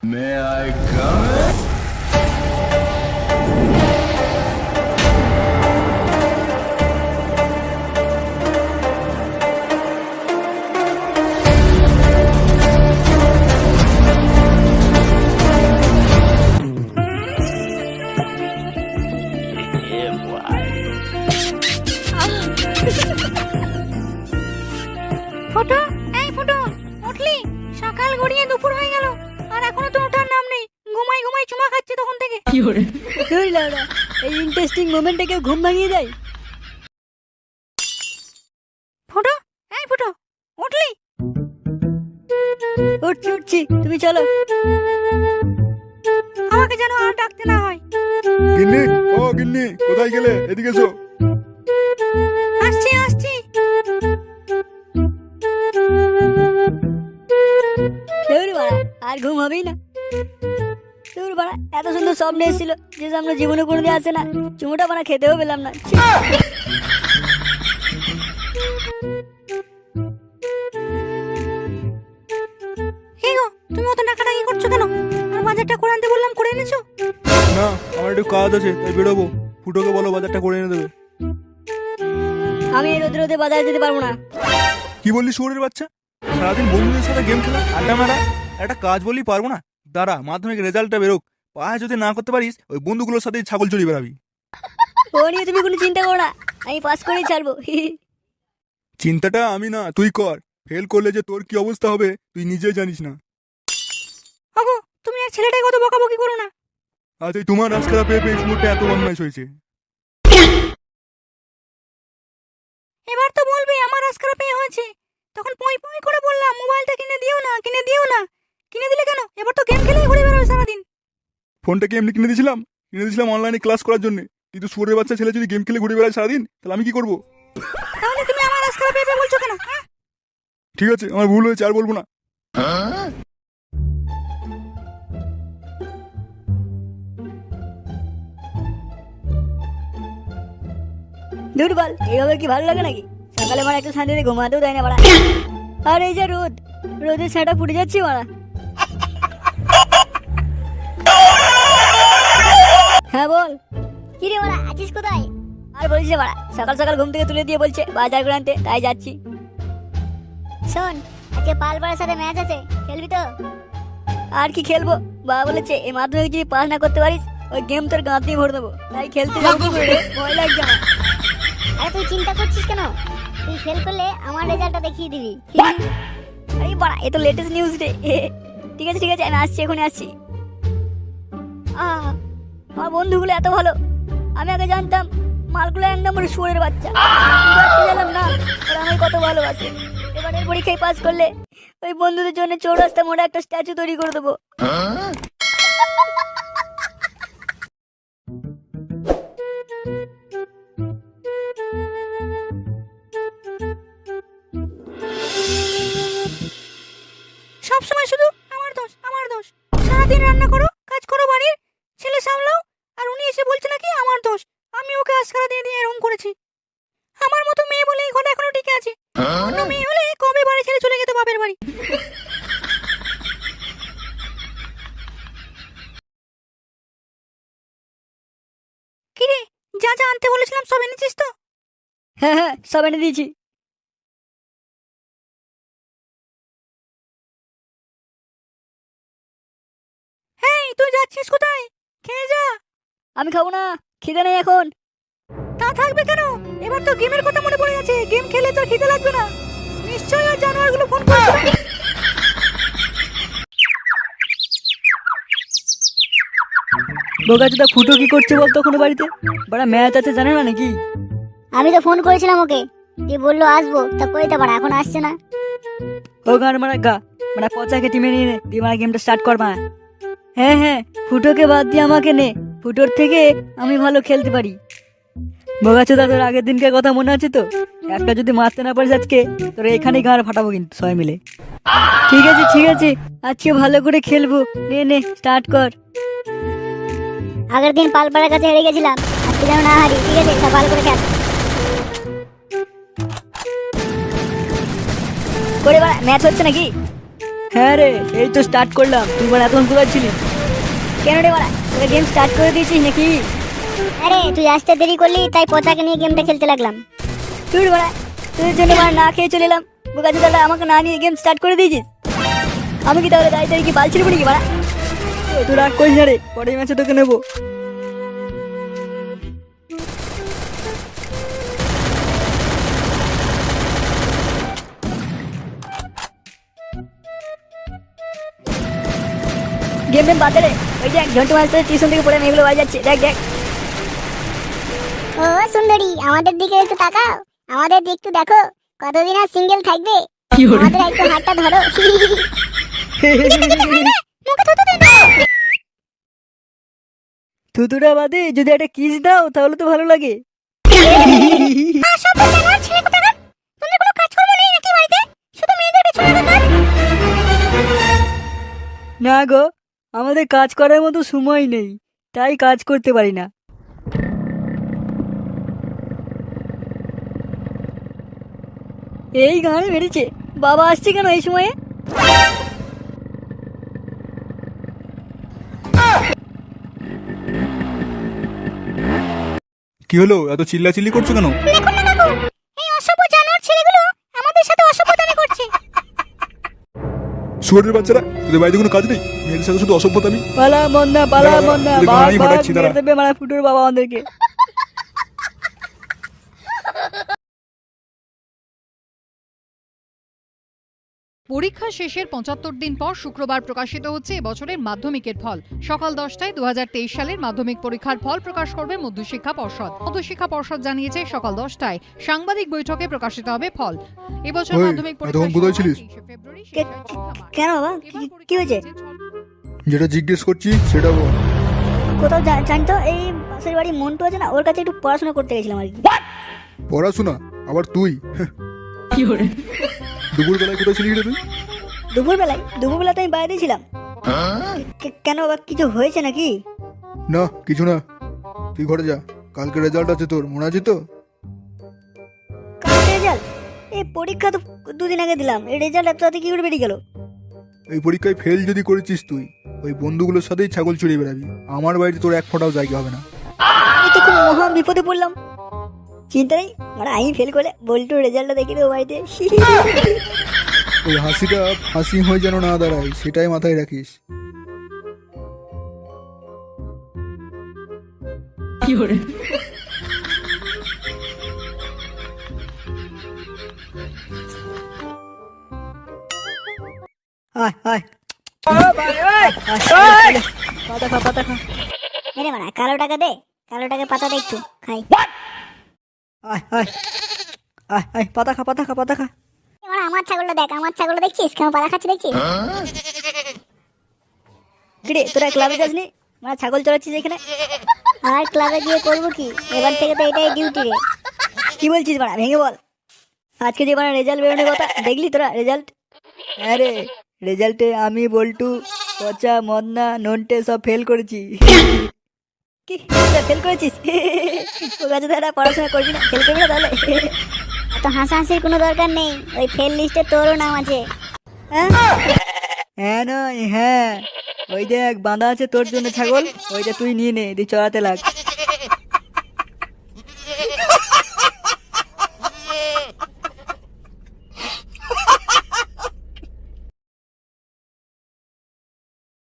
May I come in? ধুর এই interesting মোমেন্টে কেউ ঘুম ভাঙিয়ে দেয় ফুটো এই ফুটো উঠলি? উঠছি উঠছি তুমি চলো। আমাকে যেন আর ডাকতে না হয়। গিন্নি ও গিন্নি কোথায় গেলে? এদিকে এসো। আসছি আসছি। আর ঘুম হবেই না। বাড়া এত সুন্দর স্বপ্ন এসেছিল যে আমরা জীবনে কোনোদিন আসে না। চুমোটা বানা খেতেও পেলাম না। তুমি অত ডাকাডাকি করছ কেন? আর বাজারটা করে আনতে বললাম করে এনেছো? না আমার একটু কাজ আছে তাই বেরোবো। ফুটোকে বলো বাজারটা করে এনে দেবে। আমি এই রোদে রোদে বাজারে যেতে পারব না। কি বললি শুয়োরের বাচ্চা? সারাদিন বন্ধুদের সাথে গেম খেলা আড্ডা মারা একটা কাজ বললেই পারব না? দাঁড়া মাধ্যমিক রেজাল্টটা বেরোক। পায়ে যদি না করতে পারিস ওই বন্ধুগুলোর সাথে ছাগল চড়ি বেড়াবি। ও নিয়ে তুমি কোনো চিন্তা করো না আমি পাস করেই ছাড়বো। চিন্তাটা আমি না তুই কর। ফেল করলে যে তোর কি অবস্থা হবে তুই নিজে জানিস না। ওগো তুমি আর ছেলেটাই কত বকাবকি করো না। আজ এই তোমার রাজখারা পেয়ে পেয়ে সুমোরটা এত বদমাইশ হয়েছে। এবার তো বলবে আমার আজকাল পেয়ে হয়েছে। তখন পই পই করে বললাম মোবাইলটা কিনে দিও না কিনে দিও না। কিনে দিলে কেন? এবার তো গেম খেলেই ঘুরে বেড়াবে সারাদিন। ফোনটা কি এমনি কিনে দিয়েছিলাম? কিনে দিয়েছিলাম অনলাইনে ক্লাস করার জন্য। কিন্তু সুরের বাচ্চা ছেলে যদি গেম খেলে ঘুরে বেড়ায় সারাদিন তাহলে আমি কি করব? তাহলে তুমি আমার আজকাল পেয়ে বলছো কেন হ্যাঁ? ঠিক আছে আমার ভুল হয়েছে আর বলব না। দুর্বল এইভাবে কি ভালো লাগে নাকি? সকালে মারা একটু শান্তিতে ঘুমাতেও দেয় না মারা। আর এই যে রোদ রোদের ছাটা ফুটে যাচ্ছি মারা। বল। কি রে মারা আছিস কোথায়? আর বলছি মারা সকাল সকাল ঘুম থেকে তুলে দিয়ে বলছে বাজার করে আনতে তাই যাচ্ছি। শোন আজকে পালপাড়ার সাথে ম্যাচ আছে খেলবি তো? আর কি খেলব? বাবা বলেছে এই মাধ্যমিক যদি পাস না করতে পারিস ওই গেম তোর গাঁত দিয়ে ভরে দেবো। তাই খেলতে? ভয় লাগছে আমার। আরে তুই চিন্তা করছিস কেন? তুই ফেল করলে আমার রেজাল্টটা দেখিয়ে দিবি। আরে বাড়া এ তো লেটেস্ট নিউজ রে। ঠিক আছে ঠিক আছে আমি আসছি এখনই আসছি। আহ, আমার বন্ধুগুলো এত ভালো। আমি আগে জানতাম মালগুলো এক নম্বরে শুয়োরের বাচ্চা। জানলাম না, ওরা আমায় কত ভালোবাসে। এবারের পরীক্ষায় পাস করলে ওই বন্ধুদের জন্য চৌরাস্তা মোড়ে একটা স্ট্যাচু তৈরি করে দেবো। হ্যাঁ হ্যাঁ সব এনে দিয়েছি। হেই, তুই যাচ্ছিস কোথায়? খেয়ে যা। আমি খাব না, খিদে নেই এখন। তা থাকবে কেন? এবার তো গেমের কথা মনে পড়ে গেছে। গেম খেলে তো খিদে লাগবে না। নিশ্চয়ই আর জানোয়ারগুলো ফোন করছে। বোকাচোদা ফুটো কি করছে বল তখন বাড়িতে? বড় ম্যাচ আছে, জানে না নাকি? আমি তো ফোন করেছিলাম ওকে। দিয়ে বলল আসব। তা কইতে পারা এখন আসছে না। ও গান মারা গা। মানে পচাকে টিমে নিয়ে নে দিয়ে মারা গেমটা স্টার্ট কর মা। হ্যাঁ হ্যাঁ ফুটোকে বাদ দিয়ে আমাকে নে। ফুটোর থেকে আমি ভালো খেলতে পারি। বোগাচোদা তোর আগের দিনকার কথা মনে আছে তো? একটা যদি মারতে না পারিস আজকে তোর এখানেই গাঁড় ফাটাবো কিন্তু সবাই মিলে। ঠিক আছে ঠিক আছে আজকে ভালো করে খেলব। নে নে স্টার্ট কর। আগের দিন পালপাড়ার কাছে হেরে গেছিলাম আজকে যেন না হারি ঠিক আছে? ভালো করে খেল। করে ম্যাচ হচ্ছে নাকি? হ্যাঁ রে এই তো স্টার্ট করলাম। তুই বল এতক্ষণ কোথায় ছিলি? কেন রে বলা? তোরা গেম স্টার্ট করে দিয়েছিস নাকি? আরে তুই আসতে দেরি করলি তাই পচাকে নিয়ে গেমটা খেলতে লাগলাম। তুই বলা তোদের জন্য মানে না খেয়ে চলে এলাম। বোকাচু দাদা আমাকে না নিয়ে গেম স্টার্ট করে দিয়েছিস? আমি কি তাহলে দাঁড়িয়ে দাঁড়িয়ে কি বাল ছিল নাকি বাড়া তুই রাগ করিস না রে পরের ম্যাচে তোকে নেব। গেম টেম বাদে রে ওই দেখ ঝন্টু মাস্টার টিউশন থেকে পড়ে মেয়েগুলো বাড়ি যাচ্ছে দেখ দেখ ও সুন্দরী আমাদের দিকে একটু তাকাও। আমাদের দিক একটু দেখো কতদিন আর সিঙ্গেল থাকবে। আমাদের একটু হাতটা ধরো। থুতুরা বাদে যদি একটা কিস দাও তাহলে তো ভালো লাগে। না গো আমাদের কাজ করার মতো সময় নেই তাই কাজ করতে পারি না। এই গান মেরেছে বাবা আসছে কেন এই সময়ে? কি হলো? এত চিল্লা চিল্লি করছ কেন? শুয়ারের বাচ্চারা। তোদের বাড়িতে কোনো কাজ নেই? মেয়েদের সাথে শুধু অসভ্যতামি পালা মন্না পালা দাঁড়া, মন্না। দেবে ফুটোর বাবা আমাদেরকে। পরীক্ষা শেষের পঁচাত্তর দিন পর শুক্রবার প্রকাশিত হচ্ছে এবছরের মাধ্যমিকের ফল। সকাল দশটায় দু হাজার তেইশ সালের মাধ্যমিক পরীক্ষার ফল প্রকাশ করবে মধ্যশিক্ষা পর্ষদ। মধ্যশিক্ষা পর্ষদ জানিয়েছে সকাল দশটায় সাংবাদিক বৈঠকে প্রকাশিত হবে ফল। এবছর মাধ্যমিক পরীক্ষা? ফেব্রুয়ারি কেন কি- কি হয়েছে? যেটা জিজ্ঞেস করছি সেটা কোথাও জা- জানি তো এই পাশের বাড়ি মন্টু আছে না? ওর কাছে একটু পড়াশোনা করতে গেছিলাম আর কি। পড়াশোনা? আবার তুই? দুপুর বেলায় কোথায় ছিলি রে তুই? দুপুরবেলায়? দুপুরবেলাতে আমি বাইরে ছিলাম। কেন বাবা কিছু হয়েছে নাকি? না কিছু না। তুই ঘরে যা। কালকে রেজাল্ট আছে তোর মনে আছে তো? কালকে রেজাল্ট এই পরীক্ষা তো দুদিন আগে দিলাম। এই রেজাল্ট এত তাতে কি করে বেরিয়ে গেল? এই পরীক্ষায় ফেল যদি করেছিস তুই ওই বন্ধুগুলোর সাথেই ছাগল চড়িয়ে বেড়াবি। আমার বাড়িতে তোর এক ফোঁটাও জায়গা হবে না। এই তো খুব মহা বিপদে পড়লাম। চিন্তা নেই মানে আমি ফেল করে বল্টু রেজাল্টটা দেখে দেবো বাড়িতে। ওই হাসিটা হাসি হয়ে যেন না দাঁড়ায় সেটাই মাথায় রাখিস। আয় আয়। আয়, পাতা খা পাতা খা মেরে কালো টাকা দে কালো টাকা পাতাটা একটু খাই। আয় আয়। আয় আয় পাতা খা পাতা খা পাতা খা। এবার আমার ছাগলটা দেখ আমার ছাগলটা দেখছিস কেমন পাতা খাচ্ছে দেখছিস কিরে তোরা ক্লাবে যাসনি? মানে ছাগল চড়াচ্ছিস এখানে? আর ক্লাবে গিয়ে করব কি? এবার থেকে তো এটাই ডিউটি রে। কি বলছিস বাড়া ভেঙে বল। আজকে যে মানে রেজাল্ট বেরোনোর কথা দেখলি তোরা রেজাল্ট আরে রেজাল্টে আমি বল্টু পচা মদনা নন্টে সব ফেল করেছি। কি? ফেল করেছিস? তারা পড়াশোনা করবি না ফেল করবি না তাহলে? এত হাসাহাসির কোনো দরকার নেই ওই ফেল লিস্টে তোরও নাম আছে। হ্যাঁ? হ্যাঁ নয় হ্যাঁ। ওই দেখ বাঁধা আছে তোর জন্য ছাগল ওইটা তুই নিয়ে নে দিয়ে চড়াতে লাগ।